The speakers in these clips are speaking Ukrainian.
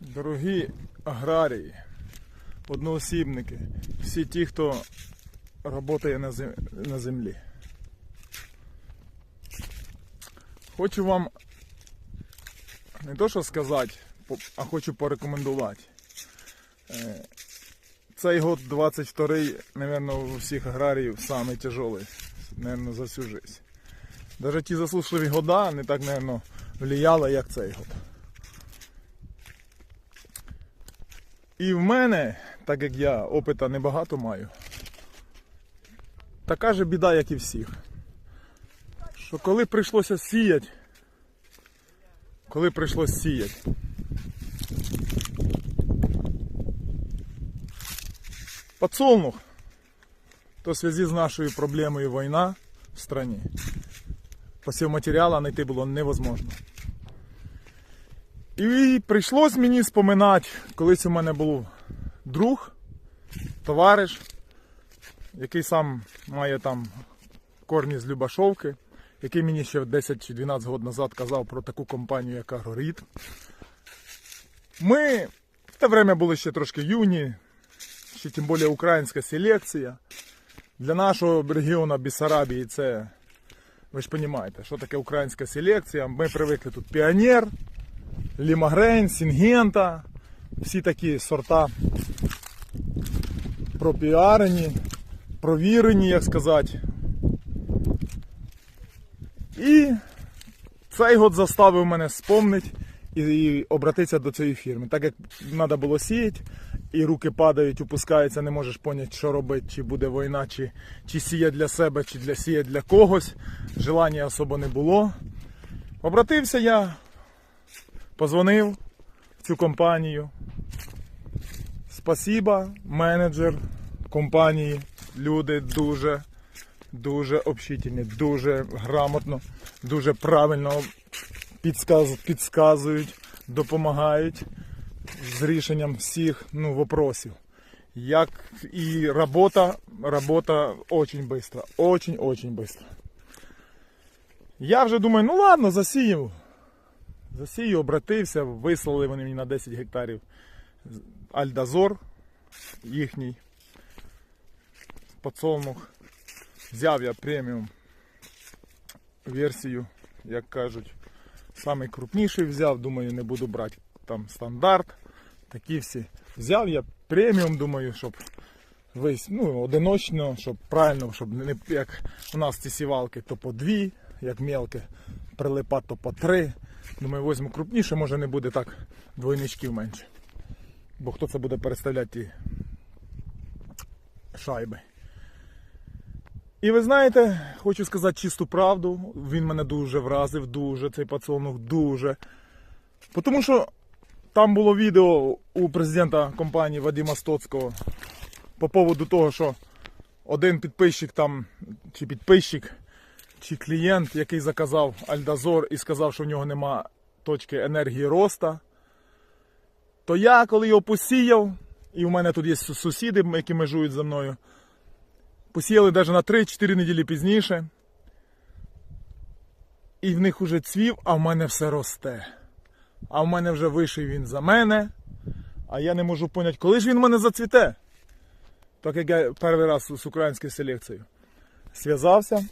Дорогі аграрії, одноосібники, всі ті, хто працює на землі. Хочу вам не то що сказати, а хочу порекомендувати. Е, Цей год 22-й, мабуть, у всіх аграріїв самий мабуть, за всю життя. Навіть ті заслужливі года не так, мабуть, влияли, як цей год. І в мене, так як я опита небагато маю, така же біда, як і всіх. Що коли прийшлося сіяти, коли прийшлося сіяти, подсолнух, то в зв'язку з нашою проблемою війна в страні, посів матеріалу знайти було невозможно. І прийшлось мені споминати, колись у мене був друг, товариш, який сам має там корні з Любашовки, який мені ще 10 чи 12 років назад казав про таку компанію, як Агрорит. Ми в те время були ще трошки юні, ще тим більше українська селекція. Для нашого регіону Бессарабії це, ви ж розумієте, що таке українська селекція. Ми привикли тут піонер, Лімагрейн, Сінгента, всі такі сорта пропіарені, провірені, як сказати. І цей год заставив мене спомнити і, і обратитися до цієї фірми. Так як треба було сіяти, і руки падають, опускаються, не можеш поняти, що робити, чи буде війна, чи, чи сіє для себе, чи для сіє для когось. Желання особо не було. Обратився я Позвонив в цю компанію. Спасіба, менеджер компанії. Люди дуже, дуже общительні, дуже грамотно, дуже правильно підсказ, підсказують, допомагають з рішенням всіх ну, вопросів. Як і робота, робота очень быстро, очень-очень быстро. Я вже думаю, ну ладно, засію. Засію, обратився, вислали вони мені на 10 гектарів Альдазор їхній подсолнух. Взяв я преміум версію, як кажуть. Самий крупніший взяв, думаю, не буду брати там стандарт. Такі всі. Взяв я преміум, думаю, щоб весь, ну, одиночно, щоб правильно, щоб не як у нас ці сівалки, то по дві, як мелке, прилипа, то по три. Думаю, візьму крупніше, може не буде так двойничків менше. Бо хто це буде переставляти ті шайби. І ви знаєте, хочу сказати чисту правду. Він мене дуже вразив, дуже цей пацанух, дуже. Тому що там було відео у президента компанії Вадима Стоцького по поводу того, що один підписчик там, чи підписчик, чи клієнт, який заказав Альдазор і сказав, що в нього нема точки енергії роста, то я, коли його посіяв, і в мене тут є сусіди, які межують за мною, посіяли навіть на 3-4 неділі пізніше. І в них уже цвів, а в мене все росте. А в мене вже вийшов він за мене, а я не можу поняти, коли ж він в мене зацвіте. Так як я перший раз з українською селекцією зв'язався.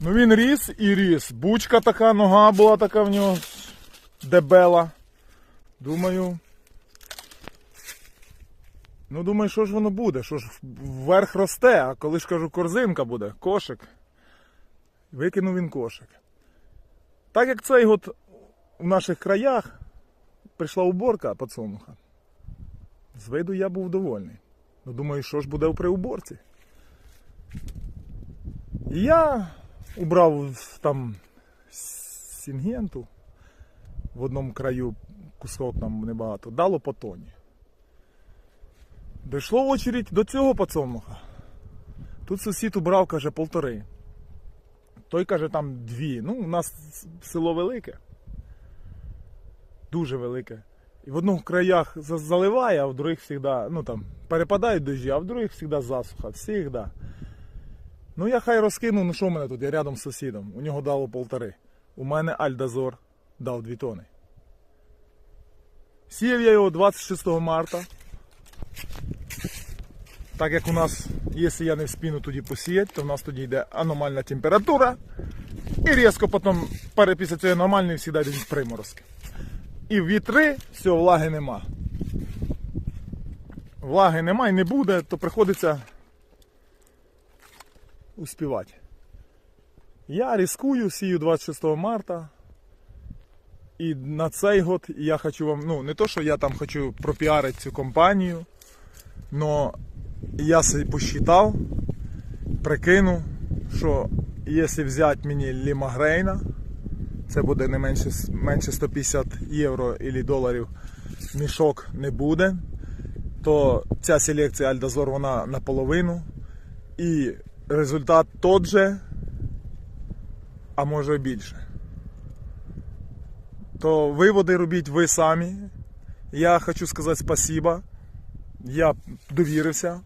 Ну він ріс і ріс. Бучка така, нога була така в нього дебела. Думаю. Ну, думаю, що ж воно буде? Що ж вверх росте, а коли ж кажу, корзинка буде, кошик. Викинув він кошик. Так як цей год в наших краях прийшла уборка подсолнуха, з виду я був довольний. Ну, думаю, що ж буде при уборці. І я убрав там сінгенту в одному краю кусок там небагато, дало по тоні. Дійшло очередь до цього пацануха. Тут сусід убрав, каже, полтори. Той каже, там дві. Ну, у нас село велике. Дуже велике. І в одних краях заливає, а в других завжди, ну там, перепадають дощі, а в других завжди засуха. Всігда. Ну я хай розкину, ну що в мене тут? Я рядом з сусідом. У нього дало полтори. У мене Альдазор дав дві тони. Сіяв я його 26 марта. Так як у нас, якщо я не вспіну тоді посіяти, то в нас тоді йде аномальна температура. І різко потім після цієї аномальної завжди йдуть приморозки. І вітри, все, влаги нема. Влаги нема і не буде, то приходиться успівати. Я рискую, сію 26 марта. І на цей год я хочу вам, ну не то, що я там хочу пропіарити цю компанію, но я посчитав, прикинув, що якщо взяти мені Лімагрейна, це буде не менше, менше 150 євро або доларів мішок не буде, то ця селекція Альдазор вона наполовину. І результат тот же, а може більше. То виводи робіть ви самі. Я хочу сказати спасибо. Я довірився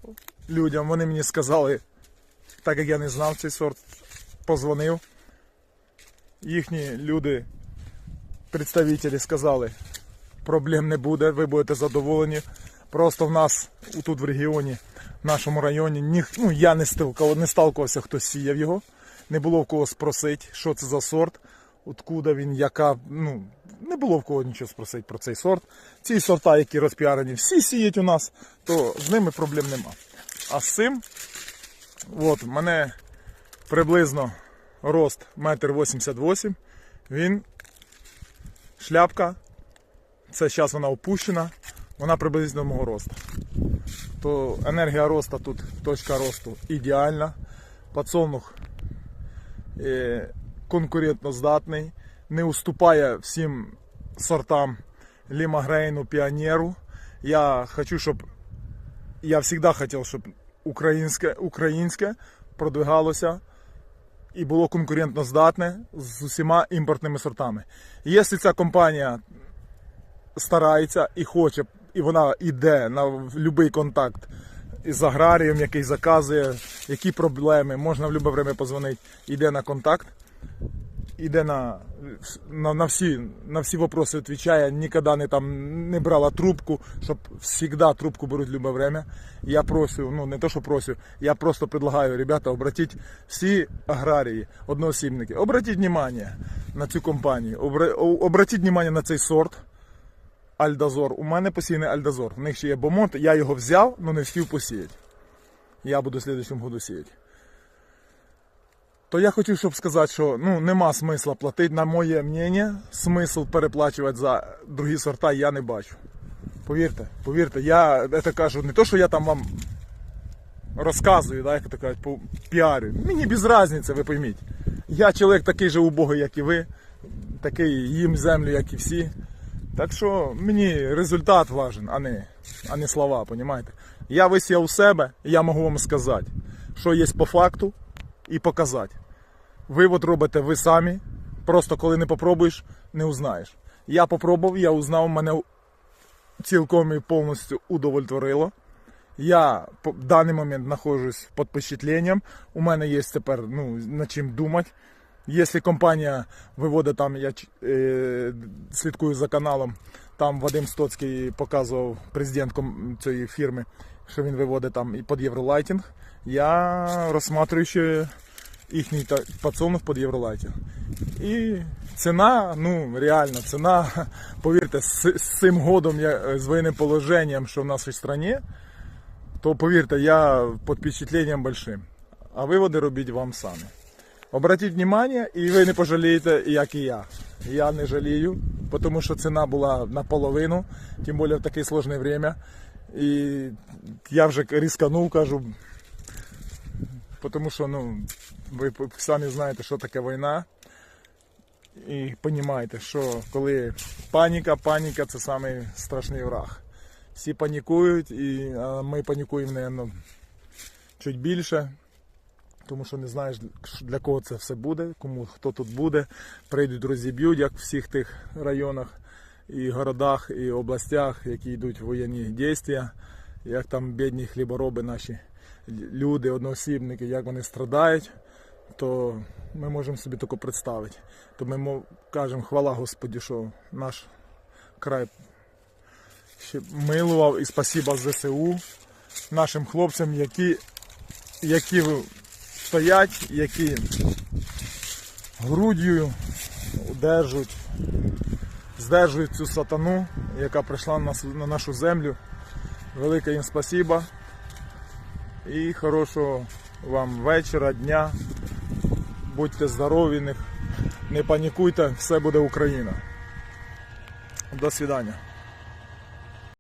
людям. Вони мені сказали, так як я не знав цей сорт, позвонив. Їхні люди, представителі, сказали, проблем не буде, ви будете задоволені. Просто в нас тут в регіоні, в нашому районі, ніх, ну, я не сталкував, не сталкувався, хто сіяв його. Не було в кого спросити, що це за сорт, откуда він, яка. ну, Не було в кого нічого спросити про цей сорт. Ці сорта, які розпіарені, всі сіють у нас, то з ними проблем нема. А з цим, от, мене приблизно рост 1,88 м. Він шляпка. Це зараз вона опущена, вона приблизно мого росту. То енергія росту тут, точка росту ідеальна. Подсолнух е, конкурентно здатний, не уступає всім сортам лімагрейну, піонеру. Я хочу, щоб я завжди хотів, щоб українське, українське продвигалося і було конкурентно здатне з усіма імпортними сортами. Якщо ця компанія старається і хоче, і вона йде на будь-який контакт із аграрієм, який заказує, які проблеми, можна в будь-яке время позвонити, йде на контакт, йде на, на, на всі, на всі вопроси відповідає, ніколи не, там, не брала трубку, щоб завжди трубку беруть в будь-яке время. Я просю, ну не то, що просю, я просто предлагаю, ребята, обратіть всі аграрії, одноосібники, обратіть внимание на цю компанію, обратіть внимание на цей сорт. Альдазор. У мене посійний Альдазор. В них ще є бомонт, я його взяв, але не встиг посіяти. Я буду в слідчому году сіяти. То я хотів, щоб сказати, що ну, нема смисла платити, на моє мнення, смисл переплачувати за другі сорта я не бачу. Повірте, повірте, я це кажу не то, що я там вам розказую, да, як то кажуть, по піарю. Мені без різниці, ви пойміть. Я чоловік такий же убогий, як і ви, такий їм землю, як і всі. Так що мені результат важен, а не, а не слова, понімаєте? Я висіяв у себе, і я можу вам сказати, що є по факту і показати. Вивод робите ви самі. Просто коли не попробуєш, не узнаєш. Я попробував, я узнав, мене цілком і повністю удовлетворило. Я в даний момент знаходжусь під впечатленням. У мене є тепер ну, над чим думати. Якщо компанія виводить там, я е, слідкую за каналом, там Вадим Стоцький показував президент ком- цієї фірми, що він виводить там і під Євролайтінг. Я розсматриваю ще їхній подсолнух під Євролайтінг. І ціна, ну реально, ціна, повірте, з, з цим годом, з воєнним положенням, що в нашій країні, то повірте, я під впечатлением большим. А виводи робіть вам самі. Обратіть внимание, і ви не пожалієте, як і я. Я не жалію, тому що ціна була наполовину, тим більше в таке сложне время. І я вже рисканув, кажу, тому що ну, ви самі знаєте, що таке війна. І розумієте, що коли паніка, паніка це самий страшний враг. Всі панікують, і ми панікуємо, мабуть, чуть більше тому що не знаєш для кого це все буде, кому хто тут буде. Прийдуть, розіб'ють, як в всіх тих районах і городах, і областях, які йдуть воєнні дії, як там бідні хлібороби, наші люди, одноосібники, як вони страдають, то ми можемо собі тільки представити. То ми кажемо хвала Господі, що наш край ще милував і спасіба ЗСУ нашим хлопцям, які, які стоять, які грудью удержують, здержують цю сатану, яка прийшла на, нашу землю. Велике їм спасіба. І хорошого вам вечора, дня. Будьте здорові, не панікуйте, все буде Україна. До свидання.